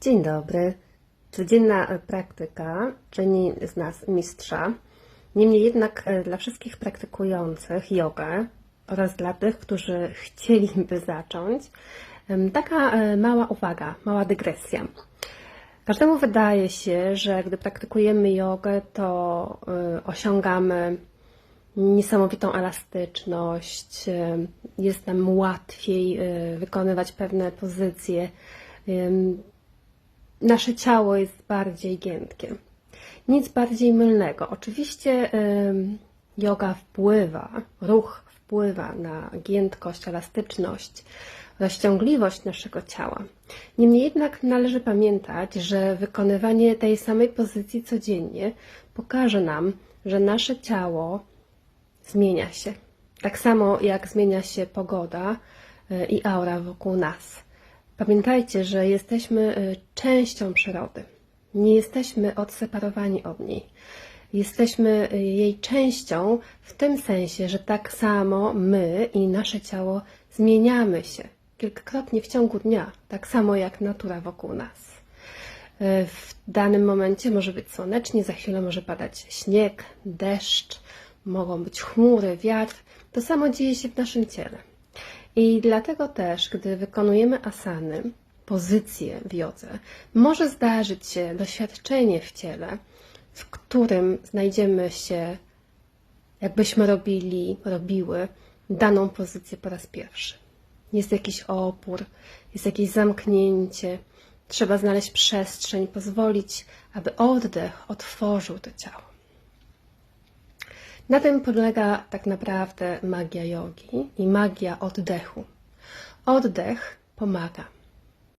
Dzień dobry. Codzienna e, praktyka czyni z nas mistrza. Niemniej jednak e, dla wszystkich praktykujących jogę oraz dla tych, którzy chcieliby zacząć, taka e, mała uwaga, mała dygresja. Każdemu wydaje się, że gdy praktykujemy jogę, to osiągamy niesamowitą elastyczność, jest nam łatwiej wykonywać pewne pozycje. Nasze ciało jest bardziej giętkie. Nic bardziej mylnego. Oczywiście yoga wpływa, ruch wpływa na giętkość, elastyczność, rozciągliwość naszego ciała. Niemniej jednak należy pamiętać, że wykonywanie tej samej pozycji codziennie pokaże nam, że nasze ciało zmienia się. Tak samo jak zmienia się pogoda y, i aura wokół nas. Pamiętajcie, że jesteśmy y, częścią przyrody. Nie jesteśmy odseparowani od niej. Jesteśmy y, jej częścią w tym sensie, że tak samo my i nasze ciało zmieniamy się kilkakrotnie w ciągu dnia, tak samo jak natura wokół nas. Y, W danym momencie może być słonecznie, za chwilę może padać śnieg, deszcz, mogą być chmury, wiatr. To samo dzieje się w naszym ciele. I dlatego też, gdy wykonujemy asany, pozycje w jodze, może zdarzyć się doświadczenie w ciele, w którym znajdziemy się, jakbyśmy robili, robiły daną pozycję po raz pierwszy. Jest jakiś opór, jest jakieś zamknięcie, trzeba znaleźć przestrzeń, pozwolić, aby oddech otworzył to ciało. Na tym polega tak naprawdę magia jogi i magia oddechu. Oddech pomaga.